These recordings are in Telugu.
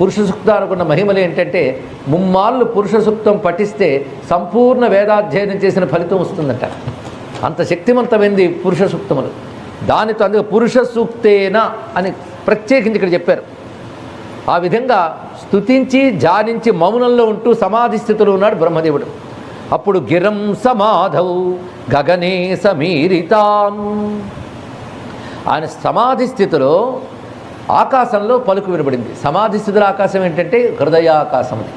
పురుష సూక్తానికి మహిమలు ఏంటంటే ముమ్మాళ్ళు పురుష సూక్తం పఠిస్తే సంపూర్ణ వేదాధ్యయనం చేసిన ఫలితం వస్తుందట. అంత శక్తివంతమైంది పురుష సూక్తములు. దానితో అందుకే పురుష సూక్తేన అని ప్రత్యేకించి ఇక్కడ చెప్పారు. ఆ విధంగా స్తుతించి జానించి మౌనంలో ఉంటూ సమాధి స్థితిలో ఉన్నాడు బ్రహ్మదేవుడు. అప్పుడు గిరం సమాధౌ గగనే సమీరితాం. ఆయన సమాధి స్థితిలో ఆకాశంలో పలుకు వినబడింది. సమాధి స్థితిలో ఆకాశం ఏంటంటే హృదయాకాశం అది.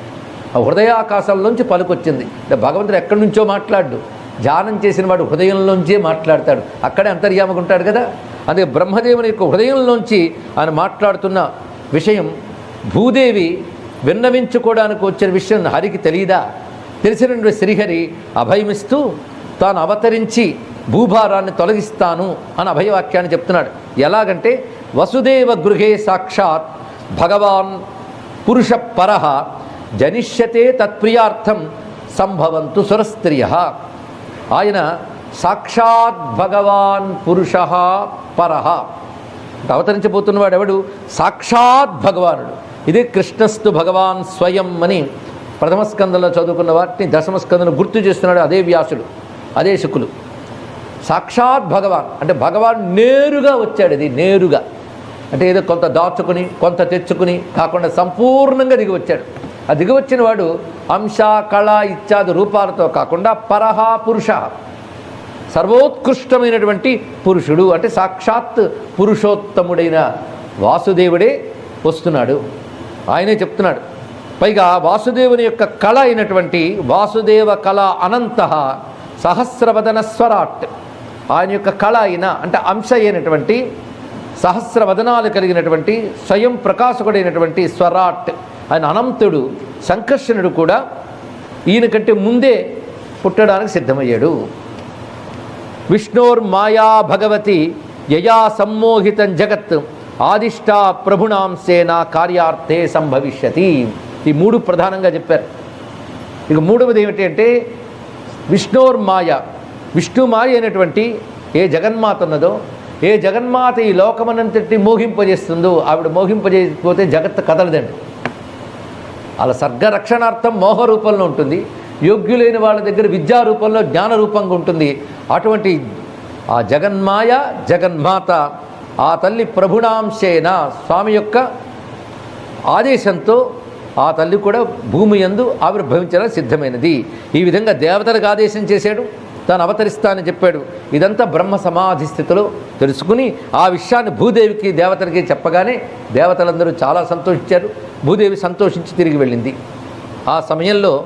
ఆ హృదయాకాశంలోంచి పలుకు వచ్చింది అంటే భగవంతుడు ఎక్కడి నుంచో మాట్లాడు. ధ్యానం చేసిన వాడు హృదయంలోంచే మాట్లాడతాడు. అక్కడే అంతర్యామగా ఉంటాడు కదా? అందుకే బ్రహ్మదేవుని యొక్క హృదయంలోంచి ఆయన మాట్లాడుతున్న విషయం భూదేవి విన్నవించుకోవడానికి వచ్చిన విషయం హరికి తెలియదా తెలిసినటువంటి శ్రీహరి అభయమిస్తూ తాను అవతరించి భూభారాన్ని తొలగిస్తాను అని అభయవాక్యాన్ని చెప్తున్నాడు. ఎలాగంటే వసుదేవ గృహే సాక్షాత్ భగవాన్ పురుష పర జనిష్యతే తత్ప్రియార్థం సంభవంతు సురస్త్రియ. ఆయన సాక్షాత్ భగవాన్ పురుష పర. అవతరించబోతున్నవాడు ఎవడు సాక్షాత్ భగవానుడు. ఇదే కృష్ణస్తు భగవాన్ స్వయం అని ప్రథమ స్కందంలో చదువుకున్న వాటిని దశమ స్కందంలో గుర్తు చేస్తున్నాడు అదే వ్యాసుడు అదే శుకులు. సాక్షాత్ భగవాన్ అంటే భగవాన్ నేరుగా వచ్చాడు ఇది నేరుగా. అంటే ఏదో కొంత దాచుకుని కొంత తెచ్చుకుని కాకుండా సంపూర్ణంగా దిగివచ్చాడు. ఆ దిగివచ్చిన వాడు అంశ కళ ఇత్యాది రూపాలతో కాకుండా పరహ పురుష. సర్వోత్కృష్టమైనటువంటి పురుషుడు. అంటే సాక్షాత్ పురుషోత్తముడైన వాసుదేవుడే వస్తున్నాడు. ఆయనే చెప్తున్నాడు. పైగా వాసుదేవుని యొక్క కళ అయినటువంటి వాసుదేవ కళ అనంత సహస్రవదన స్వరాట్. ఆయన యొక్క కళ అయిన అంటే అంశ అయినటువంటి సహస్ర వదనాలు కలిగినటువంటి స్వయం ప్రకాశకుడైనటువంటి స్వరాట్ ఆయన అనంతుడు సంకర్షణుడు కూడా ఈయన కంటే ముందే పుట్టడానికి సిద్ధమయ్యాడు. విష్ణోర్మాయా భగవతి యయా సమ్మోహితం జగత్ ఆదిష్టా ప్రభుణాంశేన కార్యార్థే సంభవిష్యతి. ఈ మూడు ప్రధానంగా చెప్పారు. ఇక మూడవది ఏమిటి అంటే విష్ణోర్మాయ విష్ణుమాయ అయినటువంటి ఏ జగన్మాత ఉన్నదో ఏ జగన్మాత ఈ లోకమనంతటి మోహింపజేస్తుందో ఆవిడ మోహింపజేయకపోతే జగత్ కదలదండి. అలా సర్గరక్షణార్థం మోహ రూపంలో ఉంటుంది యోగ్యులైన వాళ్ళ దగ్గర విద్యా రూపంలో జ్ఞాన రూపంగా ఉంటుంది. అటువంటి ఆ జగన్మాయ జగన్మాత ఆ తల్లి ప్రభుణాంశేన స్వామి యొక్క ఆదేశంతో ఆ తల్లి కూడా భూమి యందు ఆవిర్భవించడం సిద్ధమైనది. ఈ విధంగా దేవతలకు ఆదేశం చేశాడు తాను అవతరిస్తానని చెప్పాడు. ఇదంతా బ్రహ్మ సమాధి స్థితిలో తెలుసుకుని ఆ విషయాన్ని భూదేవికి దేవతలకి చెప్పగానే దేవతలందరూ చాలా సంతోషించారు. భూదేవి సంతోషించి తిరిగి వెళ్ళింది. ఆ సమయంలో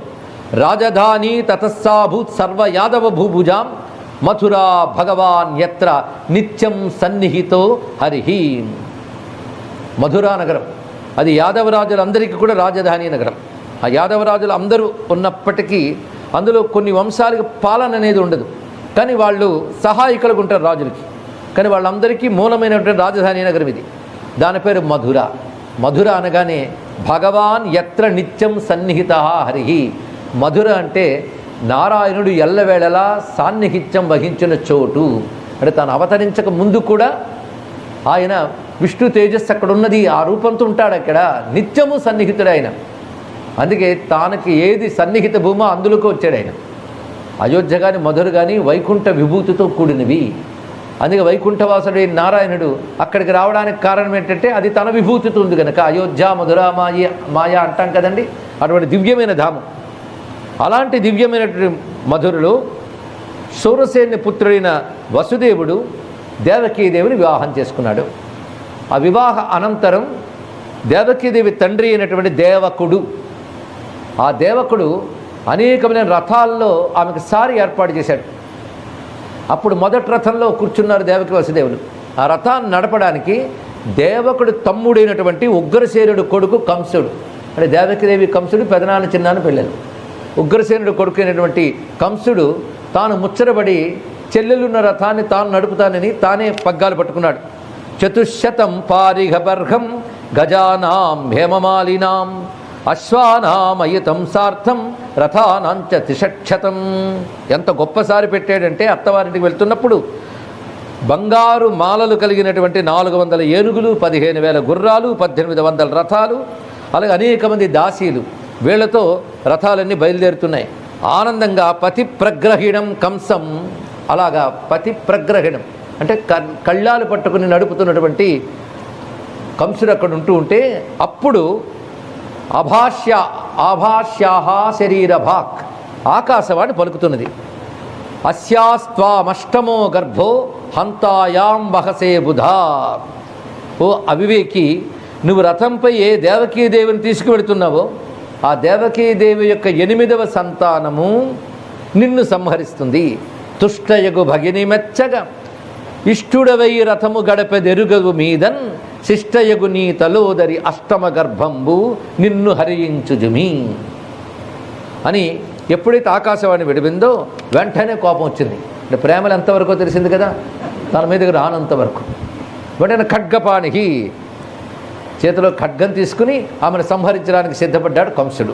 రాజధాని తతస్సాభూత్ సర్వ యాదవ భూభుజాం మథురా భగవాన్ యత్ర నిత్యం సన్నిహితో హరిహి. మధురా నగరం. అది యాదవరాజులందరికీ కూడా రాజధాని నగరం. ఆ యాదవరాజులు అందరూ ఉన్నప్పటికీ అందులో కొన్ని వంశాలకు పాలన అనేది ఉండదు. కానీ వాళ్ళు సహాయకులుగా ఉంటారు రాజులకి. కానీ వాళ్ళందరికీ మూలమైనటువంటి రాజధాని నగరం ఇది. దాని పేరు మధుర. మధుర అనగానే భగవాన్ ఎత్ర నిత్యం సన్నిహిత హరిహి మధుర అంటే నారాయణుడు ఎల్లవేళలా సాన్నిహిత్యం వహించిన చోటు. అంటే తాను అవతరించక ముందు కూడా ఆయన విష్ణు తేజస్సు అక్కడ ఉన్నది ఆ రూపంతో ఉంటాడు అక్కడ. నిత్యము సన్నిహితుడు ఆయన. అందుకే తానకి ఏది సన్నిహిత భూమో అందులోకి వచ్చాడు ఆయన. అయోధ్య కానీ మధుర కానీ వైకుంఠ విభూతితో కూడినవి. అందుకే వైకుంఠవాసుడైన నారాయణుడు అక్కడికి రావడానికి కారణం ఏంటంటే అది తన విభూతితో ఉంది కనుక అయోధ్య మధుర మాయ మాయ అంటాం కదండి. అటువంటి దివ్యమైన ధామం. అలాంటి దివ్యమైనటువంటి మధురలో సూరసేని పుత్రుడైన వసుదేవుడు దేవకీదేవిని వివాహం చేసుకున్నాడు. ఆ వివాహ అనంతరం దేవకీదేవి తండ్రి అయినటువంటి దేవకుడు ఆ దేవకుడు అనేకమైన రథాల్లో ఆమెకు సారి ఏర్పాటు చేశాడు. అప్పుడు మొదటి రథంలో కూర్చున్నారు దేవకి వసుదేవులు. ఆ రథాన్ని నడపడానికి దేవకుడు తమ్ముడైనటువంటి ఉగ్రసేనుడు కొడుకు కంసుడు. అంటే దేవకిదేవి కంసుడు పెదనాన్న చిన్నాను పెళ్ళారు ఉగ్రసేనుడు కొడుకు అయినటువంటి కంసుడు తాను ముచ్చరబడి చెల్లెలున్న రథాన్ని తాను నడుపుతానని తానే పగ్గాలు పట్టుకున్నాడు. చతుశతం పారిఘబర్హం గజానాం హేమమాలినాం. అశ్వానామయుతం సార్థం రథానాంచ త్రిషక్షతం ఎంత గొప్పసారి పెట్టాడంటే అత్తవారింటికి వెళ్తున్నప్పుడు బంగారు మాలలు కలిగినటువంటి నాలుగు వందల ఏనుగులు పదిహేను వేల గుర్రాలు పద్దెనిమిది వందల రథాలు అలాగే అనేక మంది దాసీలు వీళ్ళతో రథాలన్నీ బయలుదేరుతున్నాయి. ఆనందంగా పతి ప్రగ్రహిణం కంసం. అలాగా పతి ప్రగ్రహిణం అంటే క- కళ్ళాలు పట్టుకుని నడుపుతున్నటువంటి కంసుడు అక్కడ ఉంటూ ఉంటే అప్పుడు అభాష్య ఆభాష్యా శరీర భాక్ ఆకాశవాణి పలుకుతున్నది. అస్యాస్త్వామష్టమో గర్భో హంతాయాం వహసే బుధా. ఓ అవివేకి నువ్వు రథంపై ఏ దేవకీదేవిని తీసుకువెడుతున్నావో ఆ దేవకీదేవి యొక్క ఎనిమిదవ సంతానము నిన్ను సంహరిస్తుంది. తుష్టయగు భగిని మెచ్చగా. ఇష్టుడవై రథము గడపెదెరుగవు మీదన్. శిష్టయగు నీ తలోదరి అష్టమ గర్భంబు నిన్ను హరించుజుమి అని ఎప్పుడైతే ఆకాశవాణి విడిపిందో వెంటనే కోపం వచ్చింది. అంటే ప్రేమలు ఎంతవరకు తెలిసింది కదా? తన మీదకి రానంత వరకు వెంటనే ఖడ్గపాణికి చేతిలో ఖడ్గం తీసుకుని ఆమెను సంహరించడానికి సిద్ధపడ్డాడు కంసుడు.